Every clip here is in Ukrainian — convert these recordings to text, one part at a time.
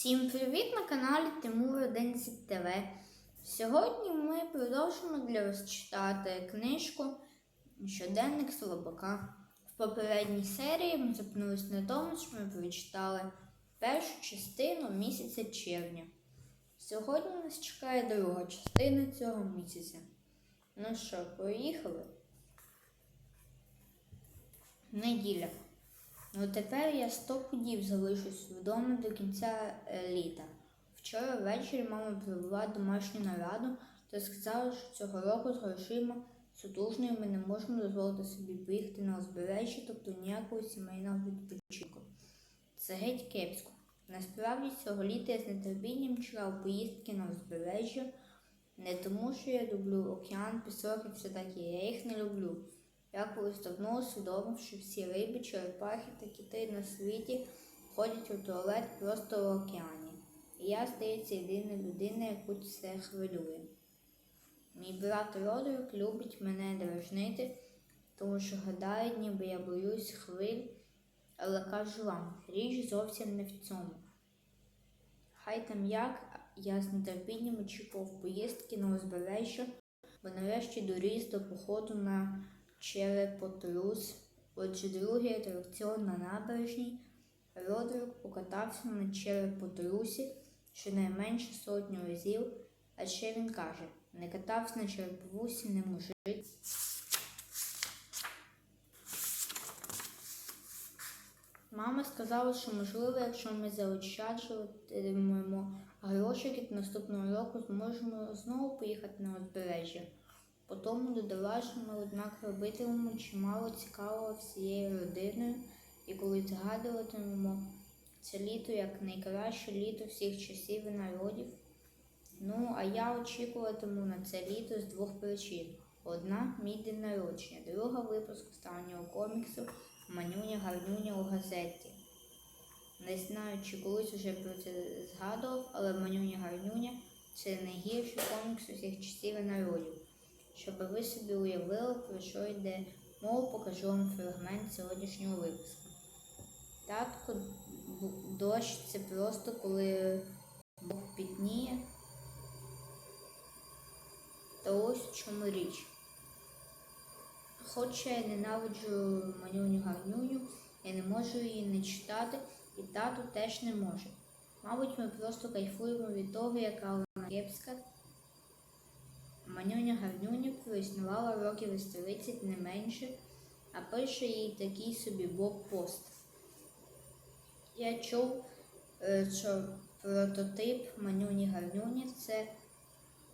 Всім привіт на каналі Тимур 11 ТВ. Сьогодні ми продовжимо для вас читати книжку Щоденник Слабака. В попередній серії ми зупинилися на тому, що ми прочитали першу частину місяця червня. Сьогодні нас чекає друга частина цього місяця. Ну що, поїхали? Неділя. Ну тепер я сто ходів залишусь вдома до кінця е, літа. Вчора ввечері мама провела домашню нараду та сказала, що цього року з грошима сутужною ми не можемо дозволити собі поїхати на узбережжя, тобто ніякого сімейного відпочинку. Це геть кепсько. Насправді цього літа я з нетерпінням чекав поїздки на узбережжя, не тому, що я люблю океан, пісок і все таке, я їх не люблю. Я колись давно усвідомив, що всі риби, черепахи та кити на світі ходять у туалет просто в океані. І я, здається, єдина людина, яку це хвилює. Мій брат Родерик любить мене дражнити, тому що гадає, ніби я боюсь хвиль, але кажу вам, річ зовсім не в цьому. Хай там як, я з нетерпінням очікував поїздки на узбережжя, бо нарешті доріс до походу на черепотрус. Отже, другий атракціон на набережній. Родерик покатався на черепотрусі щонайменше сотню разів, а ще він каже, не катався на череповусі не мужик. Мама сказала, що можливо, якщо ми заощаджуватимемо грошики, то наступного року зможемо знову поїхати на узбережжя. Потім додала, що ми, однак, робитимемо чимало цікавого всією родиною, і коли згадуватимемо це літо як найкраще літо всіх часів і народів. Ну, а я очікуватиму на це літо з двох причин. Одна мій день народження, друга випуск останнього коміксу Манюня Гарнюня у газеті. Не знаю, чи колись уже про це згадував, але Манюня Гарнюня це найгірший комікс усіх часів і народів. Щоб ви собі уявили, про що йде мова, покажу вам фрагмент сьогоднішнього випуску. Татко, дощ це просто коли Бог пітніє. Та ось в чому річ. Хоча я ненавиджу манюню гарнюню, я не можу її не читати, і тато теж не може. Мабуть, ми просто кайфуємо від того, яка вона кепська. Манюня гарнюня проіснувала років із 30 не менше, а пише їй такий собі блокпост. Я чув, е, що прототип манюні гарнюні це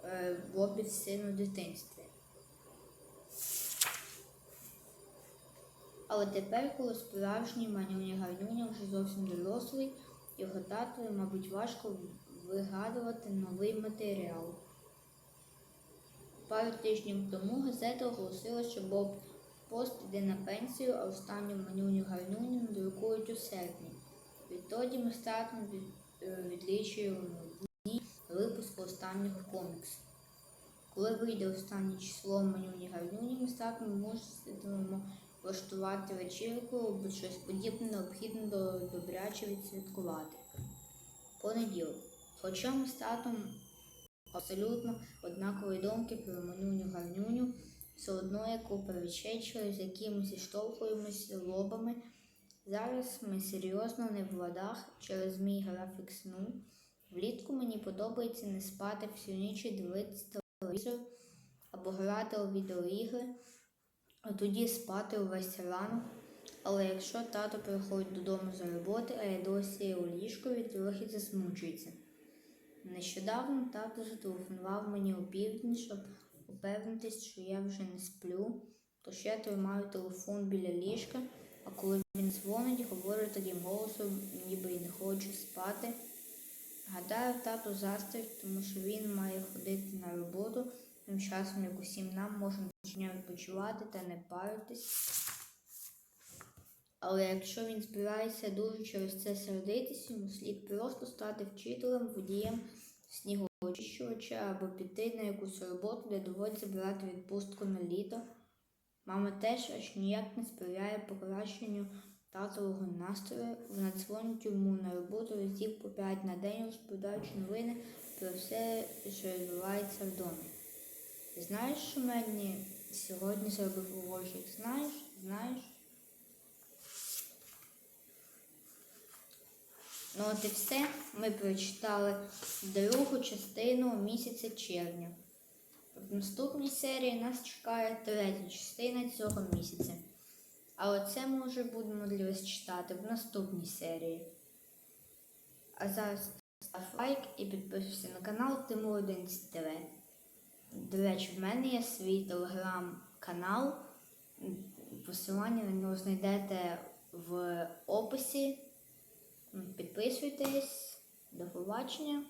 е, Бобі син у дитинстві. Але тепер, коли справжній манюня гарнюня вже зовсім дорослий, його татові, мабуть, важко вигадувати новий матеріал. Пару тижнів тому газета оголосила, що Боб Пост іде на пенсію, а останню манюню гарнюню надрукують у серпні. Відтоді ми від, е, відлічуємо дні випуску останнього коміксу. Коли вийде останнє число манюні гарнюні, ми з татом муситимемо влаштувати вечірку або щось подібне необхідно до добряче відсвяткувати. Понеділок. Хоча ми з абсолютно однакові думки про манюню гарнюню, все одно як купа речей, через які ми зіштовхуємося лобами. Зараз ми серйозно не в ладах через мій графік сну. Влітку мені подобається не спати всю ніч і дивитися телевізор або грати у відеоігри, а тоді спати увесь ранок. Але якщо тато приходить додому з роботи, а я досі у ліжкові, трохи засмучується. Нещодавно тато зателефонував мені у південь, щоб упевнитись, що я вже не сплю, тож я тримаю телефон біля ліжка, а коли він дзвонить, говорю таким голосом, ніби й не хочу спати. Гадаю, тато заздрить, тому що він має ходити на роботу, тим часом як усім нам можна щодня відпочивати та не паритись. Але якщо він збирається дуже через це сердитись, йому слід просто стати вчителем, водієм снігоочищувача або піти на якусь роботу, де доводиться брати відпустку на літо. Мама теж аж ніяк не сприяє покращенню татового настрою, вона дзвонить йому на роботу разів по п'ять на день, розповідаючи новини про все, що відбувається вдома. Знаєш, що мені сьогодні зробив урочик? Знаєш? Знаєш? Ну от і все. Ми прочитали другу частину місяця червня. В наступній серії нас чекає третя частина цього місяця. Але це ми вже будемо для вас читати в наступній серії. А зараз став лайк і підписуйся на канал Тимур 11 ТВ. До речі, в мене є свій телеграм-канал. Посилання на нього знайдете в описі. Підписуйтесь. До побачення.